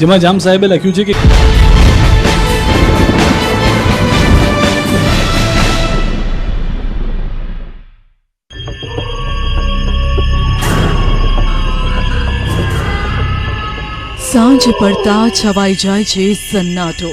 જેમાં જામ સાહેબે લખ્યું છે કે સાંજ પડતા છવાઈ જાય છે સન્નાટો.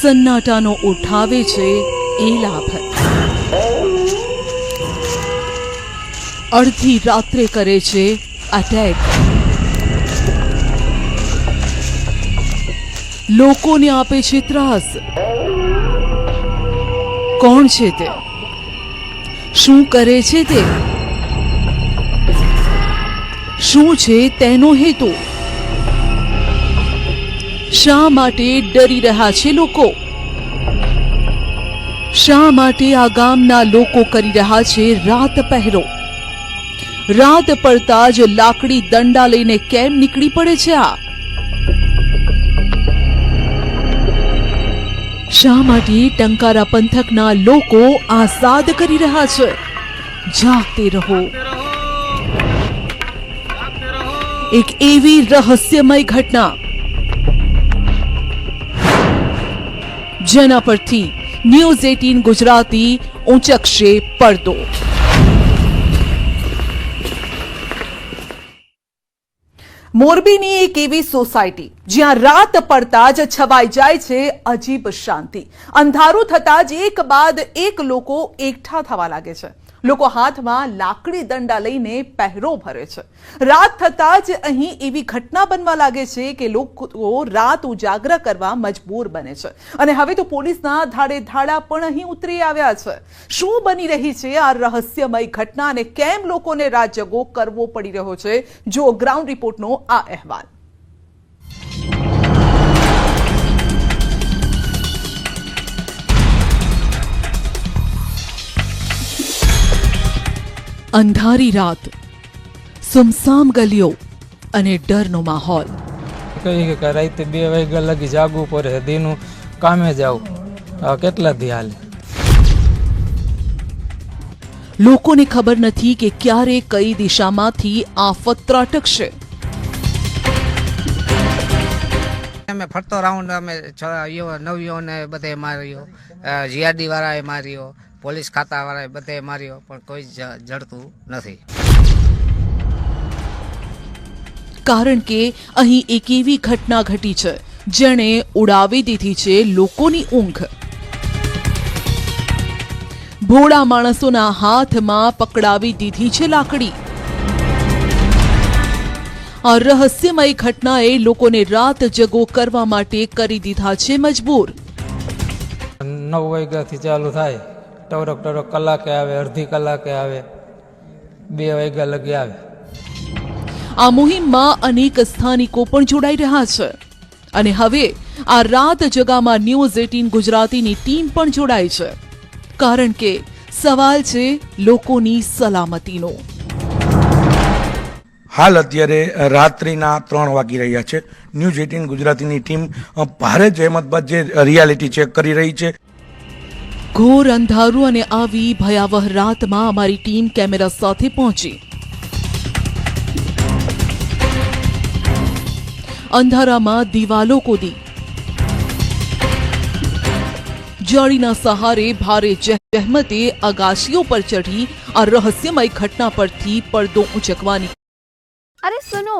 સન્નાટાનો ઉઠાવે છે એ લાભ. અડધી રાત્રે કરે છે અટેક લોકોને આપે છે ત્રાસ. કોણ છે તે? શું કરે છે તે? શું છે તેનો હેતુ? શા માટે ડરી રહ્યા છે લોકો? શા માટે આ ગામના લોકો કરી રહ્યા છે રાત પહેરો? રાત પડતા જ લાકડી દંડા લઈને કેમ નીકળી પડે છે આ? શા માટે ટંકારા પંથકના લોકો આઝાદ કરી રહ્યા છે? જાગતે રહો. એક એવી રહસ્યમય ઘટના જેના પરથી ન્યૂઝ એટીન ગુજરાતી ઊંચકશે પડદો. મોરબીની એક એવી સોસાયટી, જ્યાં રાત પડતા જ છવાઈ જાય છે અજીબ શાંતિ. અંધારું થતા જ એક બાદ એક લોકો એકઠા થવા લાગે છે. લોકો હાથમાં લાકડી દંડા લઈને પહેરો ભરે છે. રાત થતાં જ અહીં એવી ઘટના બનવા લાગે છે કે લોકો રાત ઉજાગરા કરવા મજબૂર બને છે. અને હવે તો પોલીસના ધાડે ધાડા પણ અહીં ઉતરી આવ્યા છે. શું બની રહી છે આ રહસ્યમય ઘટના અને કેમ લોકોને રાત જગો કરવો પડી રહ્યો છે? જો ગ્રાઉન્ડ રિપોર્ટનો આ અહેવાલ. અંધારી રાત સુમસામ ગલીઓ અને ડરનો માહોલ. કહી કે રાતે બે વાગ્યા લગી જાગવું પડે દીનું કામે જાવ કેટલા દી હાલે? લોકોને ખબર નથી કે ક્યારે કઈ દિશામાંથી આફત ત્રાટકશે અમે ફરતો રાઉન્ડ અમે છ યો ને બધે માર્યો જીઆરડી વાળાએ માર્યો પોલીસ ખાતાવાળાએ બધે માર્યો પણ કોઈ જડતું નથી. કારણ કે અહીં એક એવી ઘટના ઘટી છે જેણે ઉડાવી દીધી છે લોકોની ઊંઘ. ભોળા માણસોના હાથમાં પકડાવી દીધી છે લાકડી. આ રહસ્યમય ઘટનાએ લોકોને રાત જગો કરવા માટે કરી દીધા છે મજબૂર. નવ વાગ્યાથી ચાલુ થાય. ટવરક ટવરક કલાકે આવે અડધી કલાકે આવે બે વાગ્યા લગી આવે. આ મુહિમમાં અનેક સ્થાનિકો પણ જોડાઈ રહ્યા છે. અને હવે આ રાત જગામાં ન્યૂઝ એટીન ગુજરાતીની ટીમ પણ જોડાઈ છે. કારણ કે સવાલ છે લોકોની સલામતીનો. હાલ અત્યારે રાત્રિના ત્રણ વાગી રહ્યા છે. ન્યૂઝ એટીન ગુજરાતીની ટીમ ભારે જહેમત બાદ જે રિયાલિટી ચેક કરી રહી છે ઘોર અંધારું અને આવી ભયાવહ રાતમાં અમારી ટીમ કેમેરા સાથે પહોંચી અંધારામાં દિવાલો કૂદી જાળીના સહારે ભારે જહેમતે અગાશીઓ પર ચઢી આ રહસ્યમય ઘટના પરથી પડદો ઉંચકવાની अरे सुनो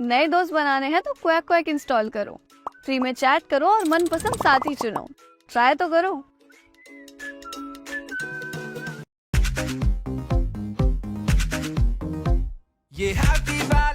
नए दोस्त बनाने हैं तो क्वैक क्वैक इंस्टॉल करो फ्री में चैट करो और मनपसंद साथी चुनो ट्राई तो करो Yeah, happy vibe.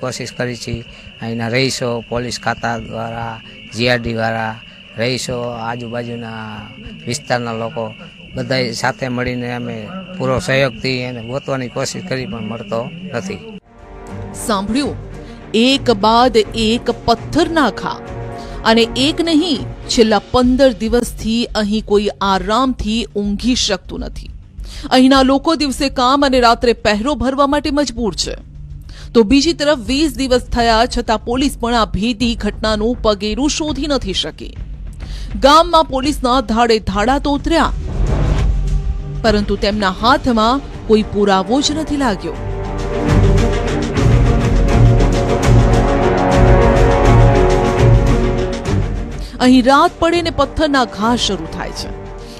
કોશિશ કરી છે. અહીંના રહીશો, પોલીસ ખાતા દ્વારા જીઆરડી દ્વારા, રહીશો, આજુબાજુના વિસ્તારના લોકો બધા સાથે મળીને અમે પૂરો સહયોગથી એને ગોતવાની કોશિશ કરી પણ મળતો નથી. સાંભળ્યું? એક બાદ એક પથ્થરના નાખા. અને એક નહીં, છેલ્લા પંદર દિવસથી અહીં કોઈ આરામથી ઊંઘી શકતું નથી. અહીંના લોકો દિવસે કામ અને રાત્રે પહેરો ભરવા માટે મજબૂર છે. તો બીજી તરફ વીસ દિવસ થયા છતાં પોલીસ પણ આ ભીતી ઘટનાનું પગેરું શોધી નથી શકી. ગામમાં પોલીસના ધાડે ધાડા તો ઉતર્યા, પરંતુ તેમના હાથમાં કોઈ પુરાવો જ નથી લાગ્યો. અહીં રાત પડે ને પથ્થરના ઘા શરૂ થાય છે.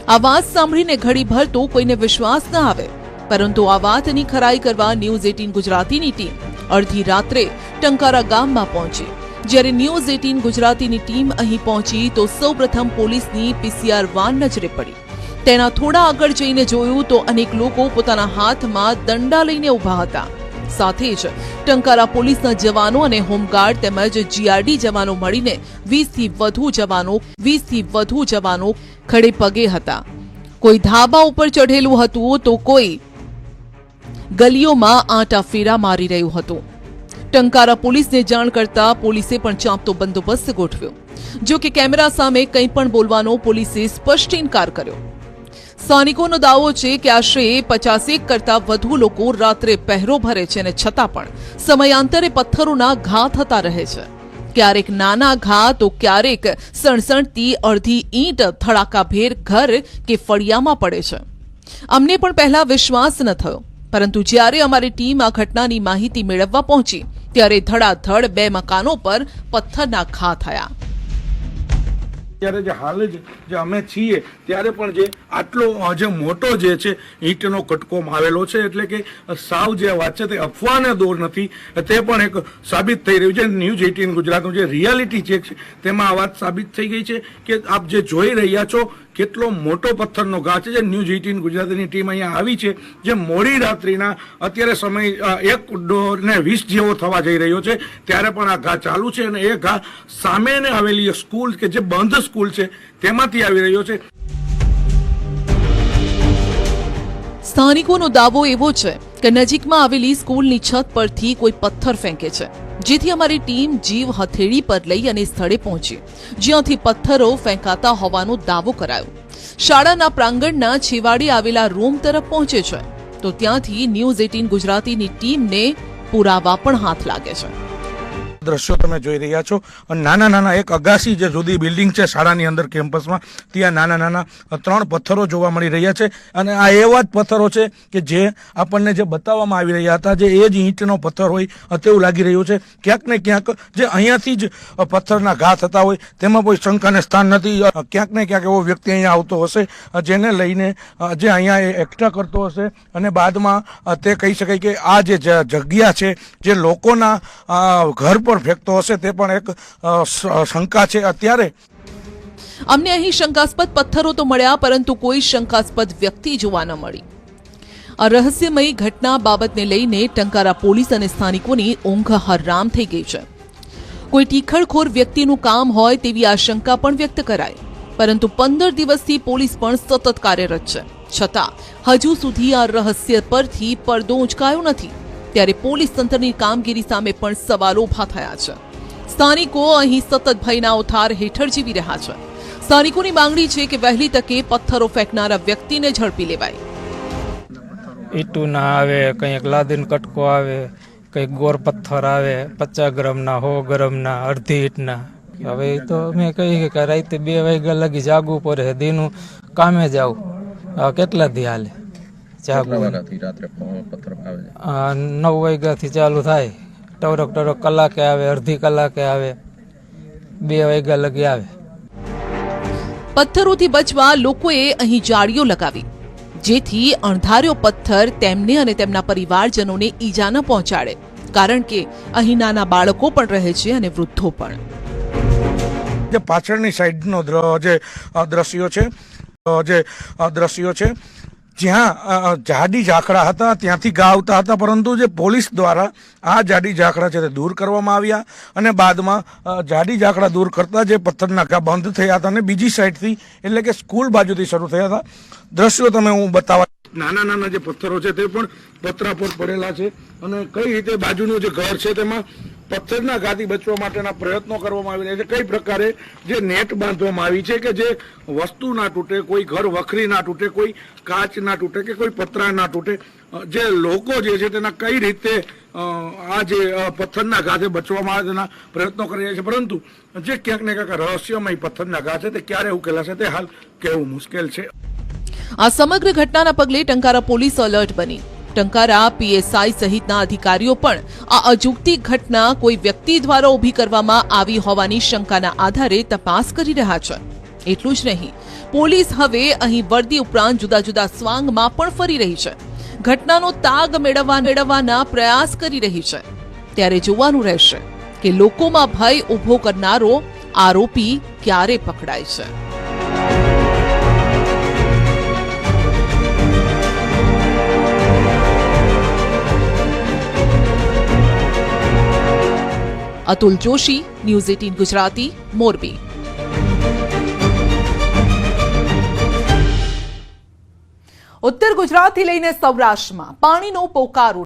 આ વાત સાંભળીને ઘડીભર તો કોઈને વિશ્વાસ ન આવે, પરંતુ આ વાતની ખરાઈ કરવા ન્યૂઝ એટીન ગુજરાતીની ટીમ અડધી રાત્રે ટંકારા ગામમાં પહોંચી. જ્યારે ન્યૂઝ એટીન ગુજરાતીની ટીમ અહીં પહોંચી તો સૌપ્રથમ પોલીસની પીસીઆર વાન નજરે પડી. તેના થોડા આગળ જઈને જોયું તો અનેક લોકો પોતાના હાથમાં દંડા લઈને ઊભા હતા. સાથે જ ટંકારા પોલીસના જવાનો અને હોમગાર્ડ તેમજ જીઆરડી જવાનો મળીને વીસથી વધુ જવાનો, વીસથી વધુ જવાનો ખડે પગે હતા. કોઈ ધાબા ઉપર ચઢેલું હતું તો કોઈ ગલીઓમાં આંટા ફેરા મારી રહ્યું હતું. ટંકારા પોલીસને જાણ કરતા પોલીસે પણ ચાંપતો બંદોબસ્ત ગોઠવ્યો. જો કે કેમેરા સામે કંઈ પણ બોલવાનો પોલીસે સ્પષ્ટ ઇનકાર કર્યો. સ્થાનિકોનો દાવો છે કે આશરે પચાસેક કરતા વધુ લોકો રાત્રે પહેરો ભરે છે અને છતાં પણ સમયાંતરે પથ્થરોના ઘા થતા રહે છે. ક્યારેક નાના ઘા, તો ક્યારેક સણસણતી અડધી ઈંટ, થડાકાભેર ઘર કે ફળિયામાં પડે છે. અમને પણ પહેલા વિશ્વાસ ન થયો. પરંતુ જ્યારે અમારી ટીમ આ ઘટનાની માહિતી મેળવવા પહોંચી, ત્યારે ધડાધડ બે મકાનો પર પથ્થરના ઘા થયા. ત્યારે જે હાલ જ જે અમે છીએ, ત્યારે પણ જે આટલો જે મોટો જે છે, ઈંટનો કટકો આવેલો છે, એટલે કે સાવ જે વાત છે તે અફવાને દોર નથી. તે પણ એક સાબિત થઈ રહ્યું છે. ન્યૂઝ એટીન ગુજરાતનું જે રિયાલિટી ચેક છે, તેમાં આ વાત સાબિત થઈ ગઈ છે કે આપ જે જોઈ રહ્યા છો કેટલો મોટો પથ્થરનો ઘા છે જે ન્યૂઝ એઇટીન ગુજરાતીની ટીમ અહીંયા આવી છે, જે મોડી રાત્રિના અત્યારે સમય એક ને વીસ જેવો થવા જઈ રહ્યો છે, ત્યારે પણ આ ઘા ચાલુ છે અને એ ઘા સામેને આવેલી સ્કૂલ કે જે બંધ સ્કૂલ છે, તેમાંથી આવી રહ્યો છે. સ્થાનિકોનો દાવો એવો છે કે નજીકમાં આવેલી સ્કૂલની છત પરથી કોઈ પથ્થર ફેંકે છે. જેથી અમારી ટીમ જીવ હથેળી પર લઈ અને સ્થળે પહોંચી. જ્યાંથી પથ્થરો ફેંકાતા હોવાનો દાવો કરાયો. શાળાના પ્રાંગણના છેવાડે આવેલા રૂમ તરફ પહોંચે છે. તો ત્યાંથી ન્યૂઝ એટીન ગુજરાતીની ટીમને પુરાવા પણ હાથ લાગે છે. દ્રશ્યો તમે જોઈ રહ્યા છો. અને નાના નાના એક અગાસી જે જુદી બિલ્ડિંગ છે શાળાની અંદર કેમ્પસમાં, ત્યાં નાના નાના ત્રણ પથ્થરો જોવા મળી રહ્યા છે. અને આ એવા જ પથ્થરો છે કે જે આપણને જે બતાવવામાં આવી રહ્યા હતા જે એ જ ઈંટનો પથ્થર હોય તેવું લાગી રહ્યું છે. ક્યાંક ને ક્યાંક જે અહીંયાથી જ પથ્થરના ઘા થતા હોય, તેમાં કોઈ શંકાને સ્થાન નથી. ક્યાંક ને ક્યાંક એવો વ્યક્તિ અહીંયા આવતો હશે જેને લઈને જે અહીંયા એ એકઠા કરતો હશે. અને બાદમાં તે કહી શકાય કે આ જે જગ્યા છે, જે લોકોના ઘર પર ફેંકતો હશે તે પણ એક શંકા છે અત્યારે. અમને અહીં શંકાસ્પદ પથ્થરો તો મળ્યા, પરંતુ કોઈ શંકાસ્પદ વ્યક્તિ જોવા ન મળી. આ રહસ્યમય ઘટના બાબતને લઈને ટંકારા પોલીસ અને સ્થાનિકોની ઊંઘ હરામ થઈ ગઈ છે. કોઈ ટીખળખોર વ્યક્તિનું કામ હોય તેવી આશંકા પણ વ્યક્ત કરાય પરંતુ પંદર દિવસથી પોલીસ પણ સતત કાર્યરત છે. છતાં, હજુ સુધી આ રહસ્ય પરથી પડદો ઉંચકાયો નથી. ત્યારે પોલીસ તંત્રની કામગીરી સામે પણ સવાલો ઊભા થયા છે. સ્થાનિકો અહીં સતત ભયના ઉથાર હેઠળ જીવી રહ્યા છે. સ્થાનિકોની માંગણી છે કે વહેલી તકે પથ્થરો ફેંકનારા વ્યક્તિને ઝડપી લેવાય. ઈટું ના આવે, કંઈક લાદીન કટકો આવે, કંઈક ગોર પથ્થર આવે, પચાસ ગ્રામના, સો ગ્રામના, અડધી ઈંટના. હવે તો અમે કહીએ કે રાતે બે વાગ્યા લગી જાગવું પડે, દીનું કામે જાવ. કેટલા દી હાલે? નવ વાગ્યાથી ચાલુ થાય. ટવરક ટવરક કલાકે આવે અડધી કલાકે આવે બે વાગ્યા લગી આવે. પથ્થરોથી બચવા લોકોએ અહીં જાળીઓ લગાવી. જેથી અણધાર્યો પથ્થર તેમને અને તેમના પરિવારજનોને ઈજા ન પહોંચાડે. કારણ કે અહીં નાના બાળકો પણ રહે છે અને વૃદ્ધો પણ. જે પાછળની સાઈડનો જે દ્રશ્યો છે જે દ્રશ્યો છે જ્યાં જાડી ઝાકડા હતા, ત્યાંથી ગા આવતા હતા, પરંતુ જે પોલીસ દ્વારા આ જાડી ઝાકડા છે તે દૂર કરવામાં આવ્યા અને બાદમાં જાડી ઝાકડા દૂર કરતાં જે પથ્થરના ઘા બંધ થયા હતા અને બીજી સાઈડથી એટલે કે સ્કૂલ બાજુથી શરૂ થયા હતા. દ્રશ્યો તમે હું બતાવવા નાના નાના જે પથ્થરો છે તે પણ પતરા પર પડેલા છે અને કઈ રીતે બાજુનું જે ઘર છે તેમાં પથ્થરના ઘાથી બચવા માટેના પ્રયત્નો કરવામાં આવી રહ્યા છે. કઈ પ્રકારે જે નેટ બાંધવામાં આવી છે કે જે વસ્તુ ના તૂટે, કોઈ ઘર વખરી ના તૂટે, કોઈ કાચ ના તૂટે કે કોઈ પતરા ના તૂટે જે લોકો જે છે તેના કઈ રીતે આ જે પથ્થરના ઘાથી બચવામાં આવે તેના પ્રયત્નો કરી રહ્યા છે. પરંતુ જે ક્યાંક ને ક્યાંક રહસ્યમય પથ્થરના ઘા છે તે ક્યારે ઉકેલાશે તે હાલ કહેવું મુશ્કેલ છે. આ સમગ્ર ઘટનાના પગલે ટંકારા પોલીસ એલર્ટ બની. ટંકારા પીએસઆઈ સહિતના અધિકારીઓ પણ આ અજુગતી ઘટના કોઈ વ્યક્તિ દ્વારા ઊભી કરવામાં આવી હોવાની શંકાના આધારે તપાસ કરી રહ્યા છે. એટલું જ નહીં, પોલીસ હવે અહીં વર્દી ઉપરાંત જુદા જુદા સ્વાંગમાં પણ ફરી રહી છે. ઘટનાનો તાગ મેળવવા મેળવવાના પ્રયાસ કરી રહી છે. ત્યારે જોવાનું રહેશે કે લોકોમાં ભય ઊભો કરનારો આરોપી ક્યારે પકડાય છે. Atul Joshi news eighteen Gujarati Morbi. ઉત્તર ગુજરાતથી લઈને સૌરાષ્ટ્રમાં પાણીનો પોકાર